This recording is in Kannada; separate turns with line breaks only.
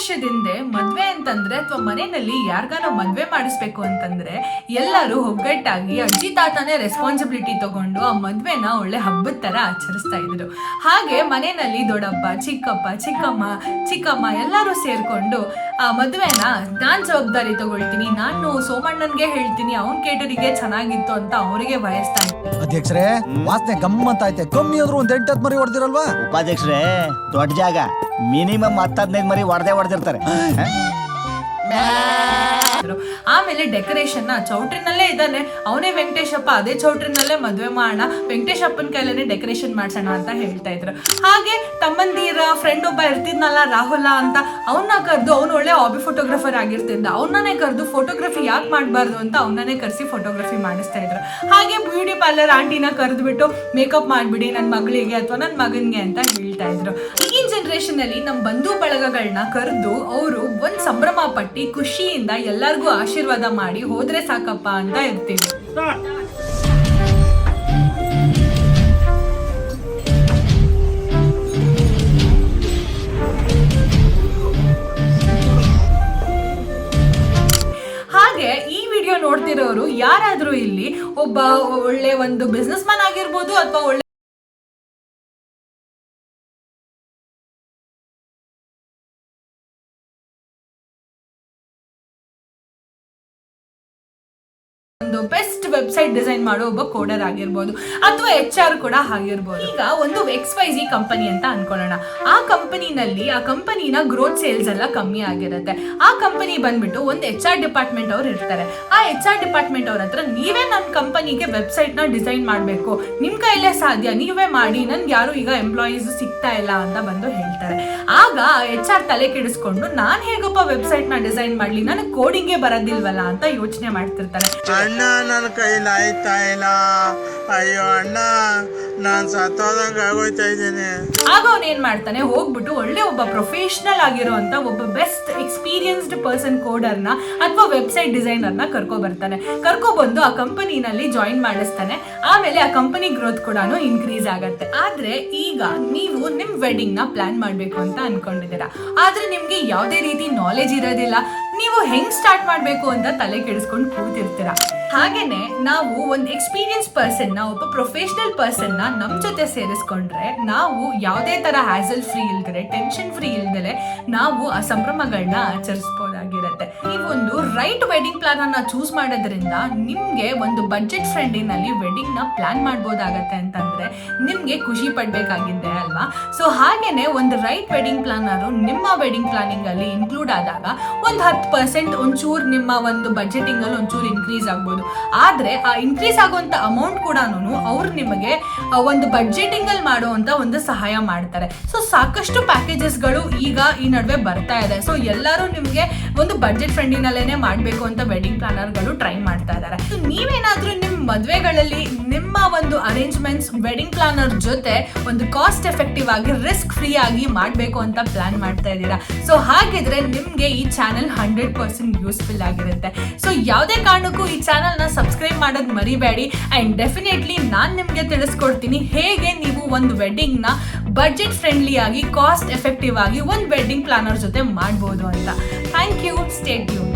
ವರ್ಷದಿಂದ ಮದ್ವೆ ಅಂತಂದ್ರೆ ಅಥವಾ ಮನೆಯಲ್ಲಿ ಯಾರ್ಗಾನ ಮದ್ವೆ ಮಾಡಿಸ್ಬೇಕು ಅಂತಂದ್ರೆ ಎಲ್ಲರೂ ಒಗ್ಗಟ್ಟಾಗಿ ಅಜ್ಜಿ ತಾತನೇ ರೆಸ್ಪಾನ್ಸಿಬಿಲಿಟಿ ತಗೊಂಡು ಆ ಮದ್ವೆನ ಒಳ್ಳೆ ಹಬ್ಬದ ತರ ಆಚರಿಸ್ತಾ ಇದ್ರು. ಹಾಗೆ ಮನೆಯಲ್ಲಿ ದೊಡ್ಡಪ್ಪ ಚಿಕ್ಕಪ್ಪ ಚಿಕ್ಕಮ್ಮ ಚಿಕ್ಕಮ್ಮ ಎಲ್ಲರೂ ಸೇರ್ಕೊಂಡು ಆ ಮದ್ವೆನ ನಾನ್ ಜವಾಬ್ದಾರಿ ತಗೊಳ್ತೀನಿ ನಾನು ಸೋಮಣ್ಣನ್ಗೆ ಹೇಳ್ತೀನಿ ಅವನ್ ಕೇಟರಿಗೆ ಚೆನ್ನಾಗಿತ್ತು ಅಂತ ಅವರಿಗೆ ಬಯಸ್ತಾ
ಅಧ್ಯಕ್ಷರೇ ವಾಸನೆ ಗಮ್ಮಂತ ಐತೆ ಕಮ್ಮಿ ಆದ್ರೂ ಒಂದ್ ಎಂಟತ್ ಮರಿ ಹೊಡೆದಿರಲ್ವಾ?
ಉಪಾಧ್ಯಕ್ಷರೇ ದೊಡ್ಡ ಜಾಗ. ಮಿನಿಮಮ್ ಹತ್ತದ್ನೈದು ಹದಿನೈದು ಮರಿ ಹೊಡೆದೇ ಹೊಡೆದಿರ್ತಾರೆ.
ಆಮೇಲೆ ಡೆಕೋರೇಷನ್ನ ಚೌಟ್ರಿನಲ್ಲೇ ಇದ್ದಾನೆ. ಅವನೇ ವೆಂಕಟೇಶಪ್ಪ ಅದೇ ಚೌಟ್ರಿನಲ್ಲೇ ಮದುವೆ ಮಾಡೋಣ. ವೆಂಕಟೇಶಪ್ಪನ ಕೈಲೇ ಡೆಕೋರೇಷನ್ ಮಾಡ್ಸೋಣ ಅಂತ ಹೇಳ್ತಾ ಇದ್ರು. ಹಾಗೆ ತಮ್ಮಂದಿರ ಫ್ರೆಂಡ್ ಒಬ್ಬ ಇರ್ತಿದ್ನಲ್ಲ ರಾಹುಲ ಅಂತ. ಅವನ್ನ ಕರೆದು ಅವನು ಒಳ್ಳೆ ಹಾಬಿ ಫೋಟೋಗ್ರಾಫರ್ ಆಗಿರ್ತಿದ್ದ. ಅವನನ್ನೇ ಕರೆದು ಫೋಟೋಗ್ರಫಿ ಯಾಕೆ ಮಾಡಬಾರ್ದು ಅಂತ ಅವನನ್ನೇ ಕರೆಸಿ ಫೋಟೋಗ್ರಫಿ ಮಾಡಿಸ್ತಾ ಇದ್ರು. ಹಾಗೆ ಬ್ಯೂಟಿ ಪಾರ್ಲರ್ ಆಂಟಿನ ಕರೆದ್ಬಿಟ್ಟು ಮೇಕಪ್ ಮಾಡಿಬಿಡಿ ನನ್ನ ಮಗಳಿಗೆ ಅಥವಾ ನನ್ನ ಮಗನಿಗೆ ಅಂತ ಹೇಳ್ತಾ ಇದ್ರು. ಈಗಿನ ಜನರೇಷನ್ ಅಲ್ಲಿ ನಮ್ಮ ಬಂಧು ಬಳಗಗಳನ್ನ ಕರೆದು ಅವರು ಒಂದ್ ಸಂಭ್ರಮ ಪಟ್ಟಿ ಖುಷಿಯಿಂದ ಎಲ್ಲರಿಗೂ ಆಶೀರ್ವಾದ ಮಾಡಿ ಹೋದ್ರೆ ಸಾಕಪ್ಪ ಅಂತ ಇರ್ತೀವಿ. ಹಾಗೆ ಈ ವಿಡಿಯೋ ನೋಡ್ತಿರೋರು ಯಾರಾದ್ರೂ ಇಲ್ಲಿ ಒಬ್ಬ ಒಳ್ಳೆ ಒಂದು ಬಿಸ್ನೆಸ್ ಮ್ಯಾನ್ ಆಗಿರ್ಬೋದು ಅಥವಾ ಒಳ್ಳೆ ಒಂದು ಬೆಸ್ಟ್ ವೆಬ್ಸೈಟ್ ಡಿಸೈನ್ ಮಾಡೋ ಒಬ್ಬ ಕೋಡರ್ ಆಗಿರ್ಬೋದು ಅಥವಾ ಎಚ್ ಆರ್ ಕೂಡ ಆಗಿರ್ಬೋದು. ಈಗ ಒಂದು ಎಕ್ಸ್ ವೈ ಜಿ ಕಂಪನಿ ಅಂತ ಅನ್ಕೊಳ್ಳೋಣ. ಆ ಕಂಪನಿನಲ್ಲಿ ಆ ಕಂಪನಿನ ಗ್ರೋತ್ ಸೇಲ್ಸ್ ಎಲ್ಲ ಕಮ್ಮಿ ಆಗಿರುತ್ತೆ. ಆ ಕಂಪನಿ ಬಂದ್ಬಿಟ್ಟು ಒಂದು ಎಚ್ ಆರ್ ಡಿಪಾರ್ಟ್ಮೆಂಟ್ ಅವ್ರು ಇರ್ತಾರೆ. ಆ ಎಚ್ ಆರ್ ಡಿಪಾರ್ಟ್ಮೆಂಟ್ ಅವ್ರ ಹತ್ರ ನೀವೇ ನನ್ನ ಕಂಪನಿಗೆ ವೆಬ್ಸೈಟ್ನ ಡಿಸೈನ್ ಮಾಡಬೇಕು. ನಿಮ್ ಕೈಲೇ ಸಾಧ್ಯ, ನೀವೇ ಮಾಡಿ, ನನ್ಗೆ ಯಾರು ಈಗ ಎಂಪ್ಲಾಯೀಸ್ ಸಿಗ್ತಾ ಇಲ್ಲ ಅಂತ ಬಂದು ಹೇಳ್ತಾರೆ. ಆಗ ಎಚ್ ಆರ್ ತಲೆ ಕೆಡಿಸ್ಕೊಂಡು ನಾನ್ ಹೇಗಪ್ಪ ವೆಬ್ಸೈಟ್ನ ಡಿಸೈನ್ ಮಾಡ್ಲಿ? ನನಗೆ ಕೋಡಿಂಗೇ ಬರೋದಿಲ್ವಲ್ಲ ಅಂತ ಯೋಚನೆ ಮಾಡ್ತಿರ್ತಾರೆ.
ಅಣ್ಣ, ನನ್ನ ಕೈಲಿ ಆಯ್ತಾ ಇಲ್ಲ? ಅಯ್ಯೋ ಅಣ್ಣ, ನಾನು ಸತ್ತೋದಂಗೆ ಆಗೋಯ್ತಾ ಇದ್ದೀನಿ.
ಆಗ ಅವನ್ ಏನ್ ಮಾಡ್ತಾನೆ? ಹೋಗ್ಬಿಟ್ಟು ಒಳ್ಳೆ ಒಬ್ಬ ಪ್ರೊಫೆಷನಲ್ ಆಗಿರುವಂತ ಒಬ್ಬ ಬೆಸ್ಟ್ ಎಕ್ಸ್ಪೀರಿಯನ್ಸ್ಡ್ ಪರ್ಸನ್ ಕೋಡರ್ನ ಅಥವಾ ವೆಬ್ಸೈಟ್ ಡಿಸೈನರ್ನ ಕರ್ಕೊ ಬರ್ತಾನೆ. ಕರ್ಕೊ ಬಂದು ಆ ಕಂಪನಿನಲ್ಲಿ ಜಾಯಿನ್ ಮಾಡಿಸ್ತಾನೆ. ಆಮೇಲೆ ಆ ಕಂಪನಿ ಗ್ರೋತ್ ಕೂಡ ಇನ್ಕ್ರೀಸ್ ಆಗತ್ತೆ. ಆದ್ರೆ ಈಗ ನೀವು ನಿಮ್ ವೆಡ್ಡಿಂಗ್ನ ಪ್ಲಾನ್ ಮಾಡ್ಬೇಕು ಅಂತ ಅನ್ಕೊಂಡಿದ್ದೀರಾ. ಆದ್ರೆ ನಿಮ್ಗೆ ಯಾವುದೇ ರೀತಿ ನಾಲೆಜ್ ಇರೋದಿಲ್ಲ. ನೀವು ಹೆಂಗ್ ಸ್ಟಾರ್ಟ್ ಮಾಡಬೇಕು ಅಂತ ತಲೆ ಕೆಡಿಸ್ಕೊಂಡು ಕೂತಿರ್ತೀರಾ. ಹಾಗೇನೆ ನಾವು ಒಂದು ಎಕ್ಸ್ಪೀರಿಯನ್ಸ್ ಪರ್ಸನ್ನ, ಒಬ್ಬ ಪ್ರೊಫೆಷನಲ್ ಪರ್ಸನ್ನ ನಮ್ ಜೊತೆ ಸೇರಿಸ್ಕೊಂಡ್ರೆ ನಾವು ಯಾವುದೇ ತರ ಹ್ಯಾಸಲ್ ಫ್ರೀ ಇಲ್ದರೆ ಟೆನ್ಷನ್ ಫ್ರೀ ಇಲ್ದಲೆ ನಾವು ಆ ಸಂಭ್ರಮಗಳನ್ನ ಈ ಒಂದು ರೈಟ್ ವೆಡ್ಡಿಂಗ್ ಪ್ಲಾನ್ ಅನ್ನ ಚೂಸ್ ಮಾಡೋದ್ರಿಂದ ನಿಮ್ಗೆ ಒಂದು ಬಜೆಟ್ ಫ್ರೆಂಡಿನಲ್ಲಿ ವೆಡ್ಡಿಂಗ್ನ ಪ್ಲಾನ್ ಮಾಡ್ಬೋದಾಗತ್ತೆ ಅಂತಂದ್ರೆ ನಿಮ್ಗೆ ಖುಷಿ ಪಡ್ಬೇಕಾಗಿದ್ದೆ ಅಲ್ವಾ? ಸೊ ಹಾಗೇನೆ ಒಂದು ರೈಟ್ ವೆಡ್ಡಿಂಗ್ ಪ್ಲಾನರು ನಿಮ್ಮ ವೆಡ್ಡಿಂಗ್ ಪ್ಲಾನಿಂಗ್ ಅಲ್ಲಿ ಇನ್ಕ್ಲೂಡ್ ಆದಾಗ ಒಂದು ಹತ್ತು ಪರ್ಸೆಂಟ್ ಒಂಚೂರು ನಿಮ್ಮ ಒಂದು ಬಜೆಟಿಂಗ್ ಅಲ್ಲಿ ಒಂಚೂರು ಇನ್ಕ್ರೀಸ್ ಆಗ್ಬೋದು. ಆದ್ರೆ ಆ ಇನ್ಕ್ರೀಸ್ ಆಗುವಂತ ಅಮೌಂಟ್ ಕೂಡ ಅವ್ರು ನಿಮಗೆ ಒಂದು ಬಡ್ಜೆಟಿಂಗ್ ಅಲ್ಲಿ ಮಾಡುವಂತ ಒಂದು ಸಹಾಯ ಮಾಡ್ತಾರೆ. ಸೊ ಸಾಕಷ್ಟು ಪ್ಯಾಕೇಜಸ್ಗಳು ಈಗ ಈ ನಡುವೆ ಬರ್ತಾ ಇದೆ. ಸೊ ಎಲ್ಲರೂ ನಿಮಗೆ ಒಂದು ಬಡ್ಜೆಟ್ ಫ್ರೆಂಡಿನಲ್ಲೇನೆ ಮಾಡಬೇಕು ಅಂತ ವೆಡ್ಡಿಂಗ್ ಪ್ಲಾನರ್ಗಳು ಟ್ರೈ ಮಾಡ್ತಾ ಇದ್ದಾರೆ ಸೊ ನೀವೇನಾದ್ರೂ ನಿಮ್ಮ ಮದುವೆಗಳಲ್ಲಿ ನಿಮ್ಮ ಒಂದು ಅರೇಂಜ್ಮೆಂಟ್ಸ್ ವೆಡ್ಡಿಂಗ್ ಪ್ಲಾನರ್ ಜೊತೆ ಒಂದು ಕಾಸ್ಟ್ ಎಫೆಕ್ಟಿವ್ ಆಗಿ ರಿಸ್ಕ್ ಫ್ರೀ ಆಗಿ ಮಾಡಬೇಕು ಅಂತ ಪ್ಲಾನ್ ಮಾಡ್ತಾ ಇದ್ದೀರಾ. ಸೊ ಹಾಗಿದ್ರೆ ನಿಮಗೆ ಈ ಚಾನೆಲ್ ಹಂಡ್ರೆಡ್ ಪರ್ಸೆಂಟ್ ಯೂಸ್ಫುಲ್ ಆಗಿರುತ್ತೆ. ಸೊ ಯಾವುದೇ ಕಾರಣಕ್ಕೂ ಈ ಚಾನಲ್ನ ಸಬ್ಸ್ಕ್ರೈಬ್ ಮಾಡೋದು ಮರಿಬೇಡಿ. ಆ್ಯಂಡ್ ಡೆಫಿನೆಟ್ಲಿ ನಾನು ನಿಮಗೆ ತಿಳಿಸ್ಕೊಡ್ತೀನಿ ಹೇಗೆ ನೀವು ಒಂದು ವೆಡ್ಡಿಂಗ್ನ ಬಜೆಟ್ ಫ್ರೆಂಡ್ಲಿ ಆಗಿ ಕಾಸ್ಟ್ ಎಫೆಕ್ಟಿವ್ ಆಗಿ ಒಂದು ವೆಡ್ಡಿಂಗ್ ಪ್ಲಾನರ್ ಜೊತೆ ಮಾಡ್ಬೋದು ಅಂತ. Thank you stay tune